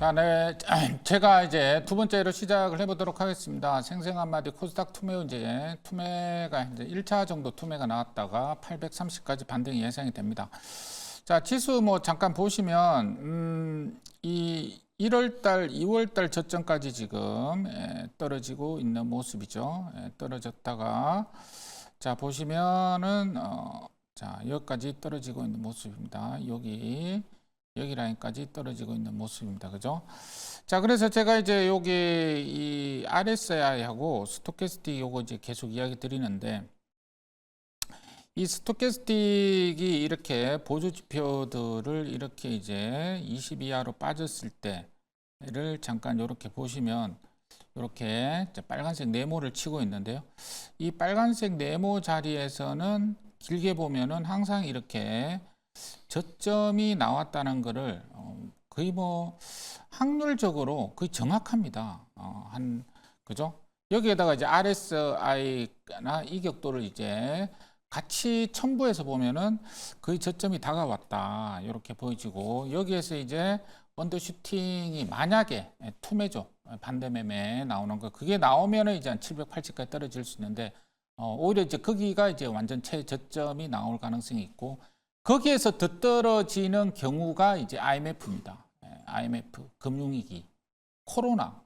자, 네. 제가 이제 두 번째로 시작을 해보도록 하겠습니다. 생생한 마디 코스닥 투매운제 투매가 이제 1차 정도 투매가 나왔다가 830까지 반등이 예상이 됩니다. 자, 지수 뭐 잠깐 보시면, 음, 이 1월달, 2월달 저점까지 지금 예, 떨어지고 있는 모습이죠. 예, 떨어졌다가 자 보시면은 어, 자 여기까지 떨어지고 있는 모습입니다. 여기 여기 라인까지 떨어지고 있는 모습입니다. 그죠? 자, 그래서 제가 이제 여기 이 RSI하고 스토캐스틱 요거 이제 계속 이야기 드리는데 이 스토캐스틱이 이렇게 보조 지표들을 이렇게 이제 20 이하로 빠졌을 때를 잠깐 이렇게 보시면 이렇게 빨간색 네모를 치고 있는데요. 이 빨간색 네모 자리에서는 길게 보면은 항상 이렇게 저점이 나왔다는 것을 어, 거의 뭐 확률적으로 거의 정확합니다. 어, 한 그죠? 여기에다가 이제 RSI나 이격도를 이제 같이 첨부해서 보면은 거의 저점이 다가왔다 이렇게 보여지고 여기에서 이제 언더슈팅이 만약에 투매죠 반대매매 나오는 거 그게 나오면은 이제 한 780까지 떨어질 수 있는데 어, 오히려 이제 거기가 이제 완전 최저점이 나올 가능성이 있고 거기에서 더 떨어지는 경우가 이제 IMF입니다. 예, IMF 금융위기, 코로나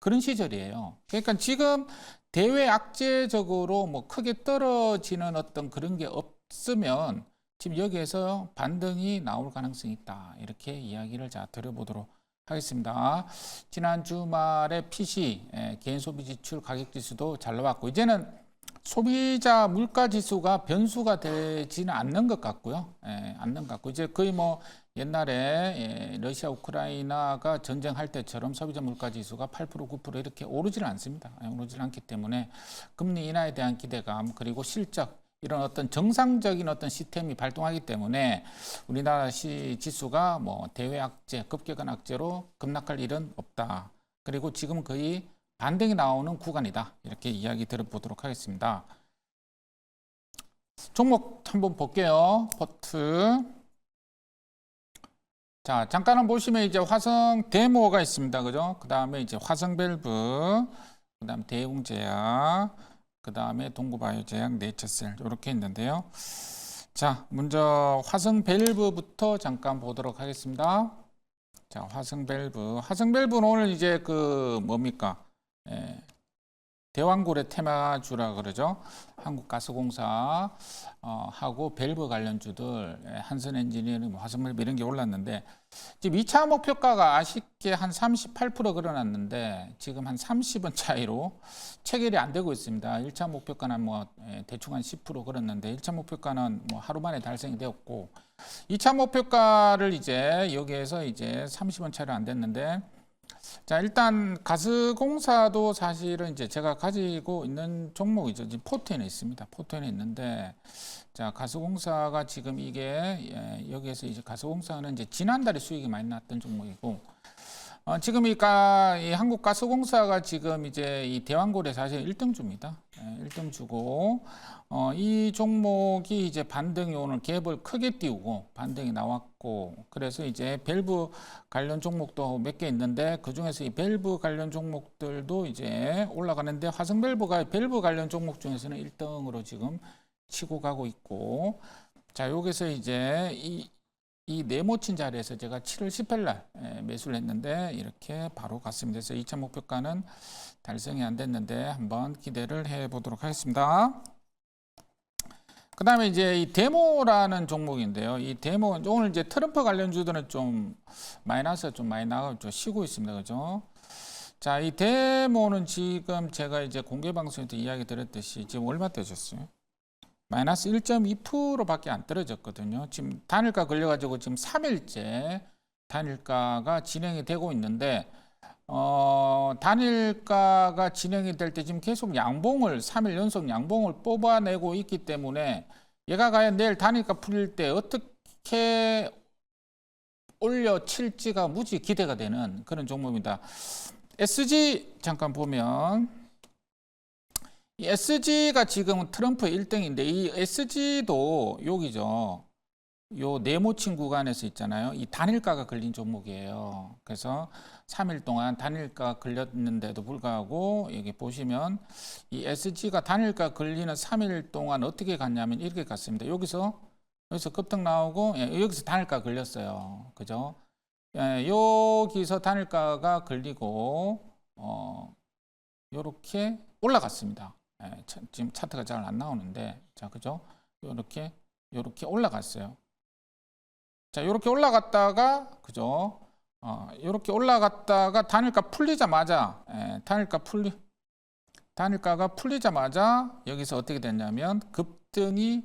그런 시절이에요. 그러니까 지금 대외 악재적으로 뭐 크게 떨어지는 어떤 그런 게 없으면 지금 여기에서 반등이 나올 가능성이 있다. 이렇게 이야기를 자 드려보도록 하겠습니다. 지난 주말에 PC 예, 개인 소비 지출 가격 지수도 잘 나왔고 이제는 소비자 물가 지수가 변수가 되지는 않는 것 같고요. 예, 않는 것 같고 이제 거의 뭐 옛날에 예, 러시아 우크라이나가 전쟁할 때처럼 소비자 물가 지수가 8% 9% 이렇게 오르지는 않습니다. 예, 오르지 않기 때문에 금리 인하에 대한 기대감 그리고 실적 이런 어떤 정상적인 어떤 시스템이 발동하기 때문에 우리나라 시 지수가 뭐 대외 악재, 급격한 악재로 급락할 일은 없다. 그리고 지금 거의 반등이 나오는 구간이다. 이렇게 이야기 들어보도록 하겠습니다. 종목 한번 볼게요. 포트. 자, 잠깐만 보시면 이제 화성 데모가 있습니다. 그죠? 그 다음에 이제 화성 밸브, 그 다음 대웅제약, 그 다음에 동구바이오제약, 네이처셀 이렇게 있는데요. 자, 먼저 화성 밸브부터 잠깐 보도록 하겠습니다. 자, 화성 밸브. 화성 밸브는 오늘 이제 그 뭡니까? 예, 대왕고래 테마주라 그러죠. 한국가스공사 어, 하고 밸브 관련주들 예, 한선 엔지니어링, 화성밸브 이런 게 올랐는데 지금 2차 목표가가 아쉽게 한 38% 그려놨는데 지금 한 30원 차이로 체결이 안 되고 있습니다. 1차 목표가는 뭐 예, 대충 한 10% 그렸는데 1차 목표가는 뭐 하루 만에 달성이 되었고 2차 목표가를 이제 여기에서 이제 30원 차이로 안 됐는데 자, 일단 가스공사도 사실은 이제 제가 가지고 있는 종목이죠. 지금 포트에는 있습니다. 포트에는 있는데 자, 가스공사가 지금 이게 예, 여기에서 이제 가스공사는 이제 지난달에 수익이 많이 났던 종목이고 어, 지금 이, 가, 이 한국가스공사가 지금 이제 이 대왕고래 사실 1등 주입니다. 예, 1등 주고 어, 이 종목이 이제 반등이 오늘 갭을 크게 띄우고 반등이 나왔고 그래서 이제 밸브 관련 종목도 몇 개 있는데 그 중에서 이 밸브 관련 종목들도 이제 올라가는데 화성 밸브가 밸브 관련 종목 중에서는 1등으로 지금 치고 가고 있고 자 여기서 이제 이, 이 네모친 자리에서 제가 7월 18일 날 예, 매수를 했는데 이렇게 바로 갔습니다. 그래서 2차 목표가는 달성이 안 됐는데 한번 기대를 해 보도록 하겠습니다. 그 다음에 이제 이 데모라는 종목인데요. 이 데모, 오늘 이제 트럼프 관련주들은 좀 마이너스 좀 많이 나가고 좀 쉬고 있습니다. 그죠? 자, 이 데모는 지금 제가 이제 공개 방송에서 이야기 드렸듯이 지금 얼마 떨어졌어요? 마이너스 1.2%밖에 안 떨어졌거든요. 지금 단일가 걸려가지고 지금 3일째 단일가가 진행이 되고 있는데, 어, 단일가가 진행이 될 때 지금 계속 양봉을 3일 연속 양봉을 뽑아내고 있기 때문에 얘가 과연 내일 단일가 풀릴 때 어떻게 올려칠지가 무지 기대가 되는 그런 종목입니다. SG 잠깐 보면 이 SG가 지금 트럼프 1등인데 이 SG도 여기죠. 요 네모친 구간에서 있잖아요. 이 단일가가 걸린 종목이에요. 그래서 3일 동안 단일가 걸렸는데도 불구하고 여기 보시면 이 SG가 단일가 걸리는 3일 동안 어떻게 갔냐면 이렇게 갔습니다. 여기서 여기서 급등 나오고 예, 여기서 단일가 걸렸어요. 그죠? 예, 여기서 단일가가 걸리고 어 요렇게 올라갔습니다. 예, 차- 지금 차트가 잘 안 나오는데 자 그죠? 요렇게 요렇게 올라갔어요. 자, 요렇게 올라갔다가 그죠? 어, 요렇게 올라갔다가 단일가 풀리자마자 예, 단일가 풀리 단일가가 풀리자마자 여기서 어떻게 됐냐면 급등이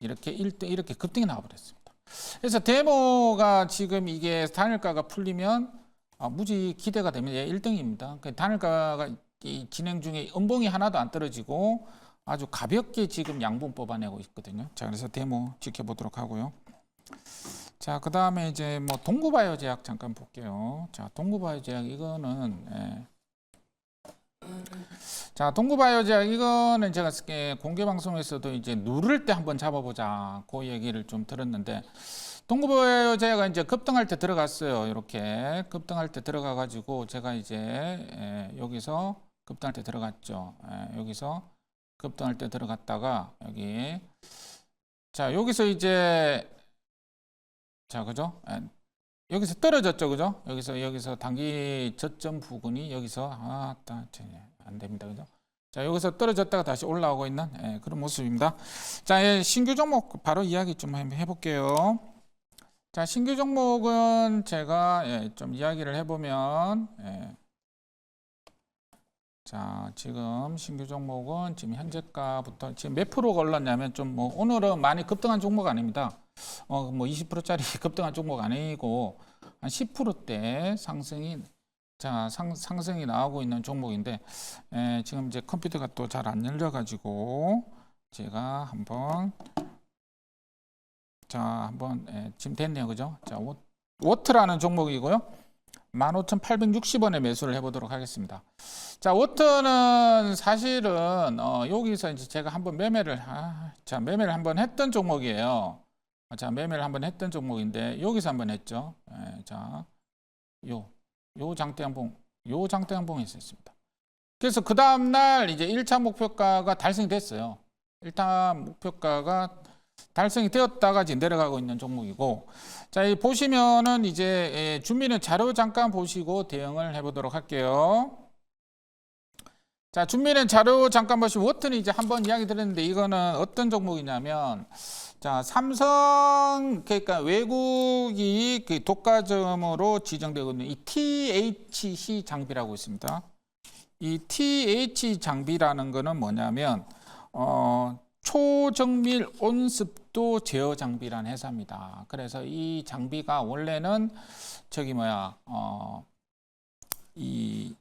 이렇게 1등 이렇게 급등이 나와 버렸습니다. 그래서 데모가 지금 이게 단일가가 풀리면 아, 무지 기대가 되면 예, 1등입니다. 그 단일가가 이 진행 중에 음봉이 하나도 안 떨어지고 아주 가볍게 지금 양봉 뽑아내고 있거든요. 자, 그래서 데모 지켜보도록 하고요. 자, 그 다음에 이제 뭐 동구바이오 제약 잠깐 볼게요. 자, 동구바이오 제약 이거는 예. 자, 동구바이오 제약 이거는 제가 예, 공개 방송에서도 이제 누를 때 한번 잡아보자 그 얘기를 좀 들었는데 동구바이오 제약가 이제 급등할 때 들어갔어요. 이렇게 급등할 때 들어가 가지고 제가 이제 예, 여기서 급등할 때 들어갔죠. 예, 여기서 급등할 때 들어갔다가 여기 자 여기서 이제 자 그죠? 예, 여기서 떨어졌죠 그죠? 여기서 여기서 단기 저점 부근이 여기서 아따안 됩니다 그죠? 자 여기서 떨어졌다가 다시 올라오고 있는 예, 그런 모습입니다. 자 예, 신규 종목 바로 이야기 좀 해볼게요. 자 신규 종목은 제가 예, 좀 이야기를 해보면 예, 자, 지금 신규 종목은 지금 현재가부터 지금 몇 프로가 올랐냐면 좀 뭐 오늘은 많이 급등한 종목 아닙니다. 어, 뭐 20%짜리 급등한 종목 아니고 한 10%대 상승이 자, 상, 상승이 나오고 있는 종목인데 에, 지금 이제 컴퓨터가 또 잘 안 열려 가지고 제가 한번 자, 한번 에, 지금 됐네요. 그죠? 자, 워, 워트라는 종목이고요. 15,860원에 매수를 해보도록 하겠습니다. 자, 워터는 사실은 어, 여기서 이제 제가 한번 매매를 아, 자 매매를 한번 했던 종목이에요. 아, 자 매매를 한번 했던 종목인데 여기서 한번 했죠. 예, 자, 요, 요 장대 양봉, 요 장대 양봉이 있었습니다. 그래서 그 다음 날 이제 1차 목표가가 달성이 됐어요. 1차 목표가가 달성이 되었다가 이제 내려가고 있는 종목이고, 자, 이 보시면은 이제 예, 준비는 자료 잠깐 보시고 대응을 해보도록 할게요. 자, 준비는 자료 잠깐 보시고 워튼이 이제 한번 이야기 드렸는데 이거는 어떤 종목이냐면 자, 삼성 그러니까 외국이 그 독과점으로 지정되고 있는 이 THC 장비라고 있습니다. 이 TH 장비라는 거는 뭐냐면 어 초정밀 온습도 제어 장비라는 회사입니다. 그래서 이 장비가 원래는 저기 뭐야 어 이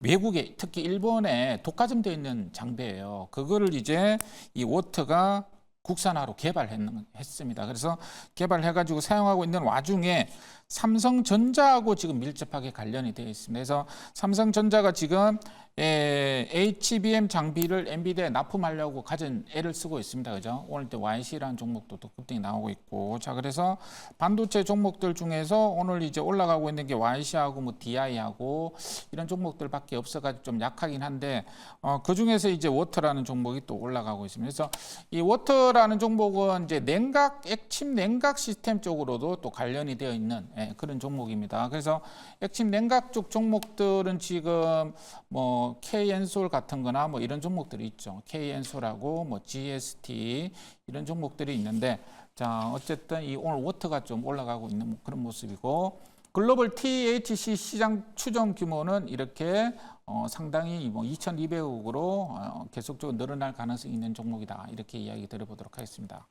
외국에 특히 일본에 독과점되어 있는 장비예요. 그거를 이제 이 워터가 국산화로 개발했습니다. 그래서 개발해가지고 사용하고 있는 와중에 삼성전자하고 지금 밀접하게 관련이 되어 있습니다. 그래서 삼성전자가 지금 에, HBM 장비를 엔비디아에 납품하려고 가진 애를 쓰고 있습니다. 그죠? 오늘 때 YC라는 종목도 또 급등이 나오고 있고. 자, 그래서 반도체 종목들 중에서 오늘 이제 올라가고 있는 게 YC하고 뭐 DI하고 이런 종목들밖에 없어가지고 좀 약하긴 한데, 어, 그 중에서 이제 워터라는 종목이 또 올라가고 있습니다. 그래서 이 워터라는 종목은 이제 냉각, 액침 냉각 시스템 쪽으로도 또 관련이 되어 있는 예, 그런 종목입니다. 그래서 액침 냉각 쪽 종목들은 지금 뭐 K엔솔 같은 거나 뭐 이런 종목들이 있죠. K엔솔하고 뭐 GST 이런 종목들이 있는데 자, 어쨌든 이 오늘 워터가 좀 올라가고 있는 그런 모습이고 글로벌 THC 시장 추정 규모는 이렇게 어, 상당히 뭐 2,200억으로 어, 계속적으로 늘어날 가능성이 있는 종목이다. 이렇게 이야기 드려보도록 하겠습니다.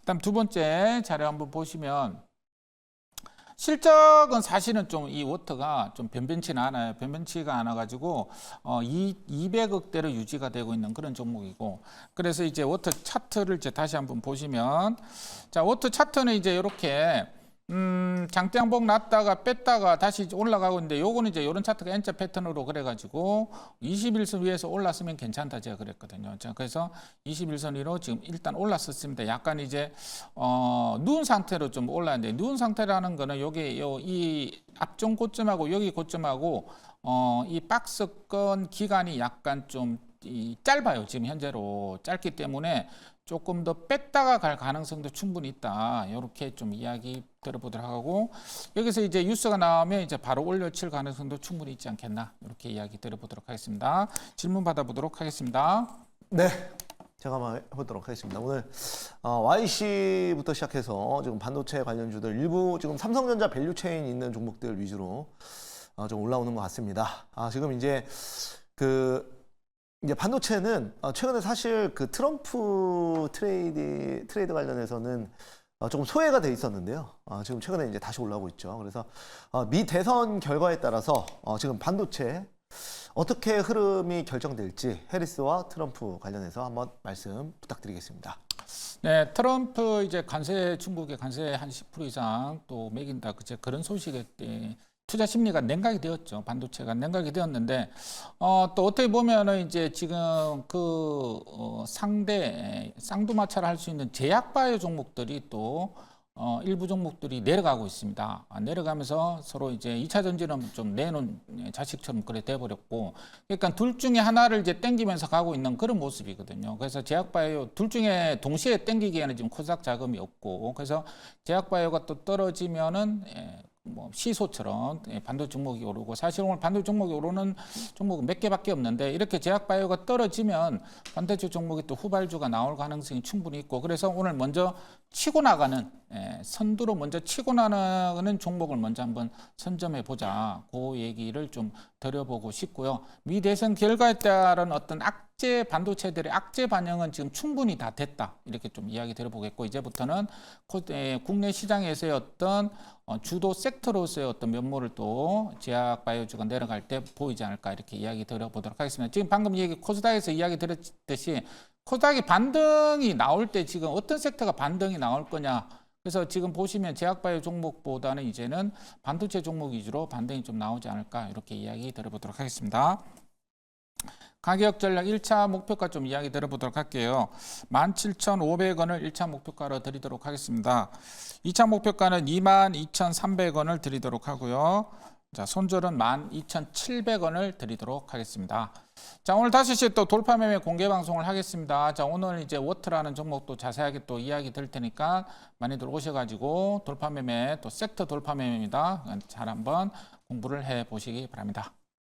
그다음 두 번째 자료 한번 보시면 실적은 사실은 좀 이 워터가 좀 변변치는 않아요. 변변치가 않아 가지고 어, 이 200억대로 유지가 되고 있는 그런 종목이고 그래서 이제 워터 차트를 이제 다시 한번 보시면 자 워터 차트는 이제 이렇게 음, 장대 양봉 났다가 뺐다가 다시 올라가고 있는데 요거는 이제 요런 차트가 N자 패턴으로 그래가지고 21선 위에서 올랐으면 괜찮다 제가 그랬거든요. 자, 그래서 21선 위로 지금 일단 올랐었습니다. 약간 이제 어, 누운 상태로 좀 올랐는데 누운 상태라는 거는 요게 요 이 앞쪽 고점하고 여기 고점하고 어, 이 박스권 기간이 약간 좀 이 짧아요. 지금 현재로 짧기 때문에 조금 더 뺐다가 갈 가능성도 충분히 있다. 이렇게 좀 이야기 들어보도록 하고 여기서 이제 뉴스가 나오면 이제 바로 올려칠 가능성도 충분히 있지 않겠나 이렇게 이야기 들어보도록 하겠습니다. 질문 받아보도록 하겠습니다. 네. 제가 한번 해보도록 하겠습니다. 오늘 어, YC부터 시작해서 지금 반도체 관련주들 일부 지금 삼성전자 밸류체인 있는 종목들 위주로 어, 좀 올라오는 것 같습니다. 아, 지금 이제 그 이제 반도체는 어, 최근에 사실 그 트럼프 트레이드 트레이드 관련해서는 어, 조금 소외가 돼 있었는데요. 어, 지금 최근에 이제 다시 올라오고 있죠. 그래서 어, 미 대선 결과에 따라서 어, 지금 반도체 어떻게 흐름이 결정될지 해리스와 트럼프 관련해서 한번 말씀 부탁드리겠습니다. 네, 트럼프 이제 관세 중국의 관세 한 10% 이상 또 매긴다 그제 그런 소식에 예, 투자 심리가 냉각이 되었죠. 반도체가 냉각이 되었는데 어, 또 어떻게 보면은 이제 지금 그 어, 상대 쌍두마차를 할수 있는 제약 바이오 종목들이 또 어, 일부 종목들이 내려가고 있습니다. 아, 내려가면서 서로 이제 2차 전지는 좀 내놓은 자식처럼 그래 돼버렸고, 그러니까 둘 중에 하나를 이제 땡기면서 가고 있는 그런 모습이거든요. 그래서 제약바이오 둘 중에 동시에 땡기기에는 지금 코스닥 자금이 없고, 그래서 제약바이오가 또 떨어지면은 예, 뭐 시소처럼 예, 반도체 종목이 오르고 사실 오늘 반도체 종목이 오르는 종목은 몇 개밖에 없는데 이렇게 제약바이오가 떨어지면 반도체 종목이 또 후발주가 나올 가능성이 충분히 있고 그래서 오늘 먼저 치고 나가는 예, 선두로 먼저 치고 나가는 종목을 먼저 한번 선점해 보자. 그 얘기를 좀 드려보고 싶고요. 미 대선 결과에 따른 어떤 악재 반도체들의 악재 반영은 지금 충분히 다 됐다. 이렇게 좀 이야기 드려보겠고 이제부터는 코- 에, 국내 시장에서의 어떤 어, 주도 섹터로서의 어떤 면모를 또 제약 바이오주가 내려갈 때 보이지 않을까 이렇게 이야기 드려보도록 하겠습니다. 지금 방금 얘기 코스닥에서 이야기 드렸듯이 코스닥이 반등이 나올 때 지금 어떤 섹터가 반등이 나올 거냐. 그래서 지금 보시면 제약바이오 종목보다는 이제는 반도체 종목 위주로 반등이 좀 나오지 않을까 이렇게 이야기 들어보도록 하겠습니다. 가격 전략 1차 목표가 좀 이야기 들어보도록 할게요. 17,500원을 1차 목표가로 드리도록 하겠습니다. 2차 목표가는 22,300원을 드리도록 하고요. 자, 손절은 12,700원을 드리도록 하겠습니다. 자, 오늘 5시에 또 돌파 매매 공개 방송을 하겠습니다. 자, 오늘 이제 워트라는 종목도 자세하게 또 이야기 드릴 테니까 많이들 오셔가지고 돌파 매매 또 섹터 돌파 매매입니다. 잘 한번 공부를 해 보시기 바랍니다.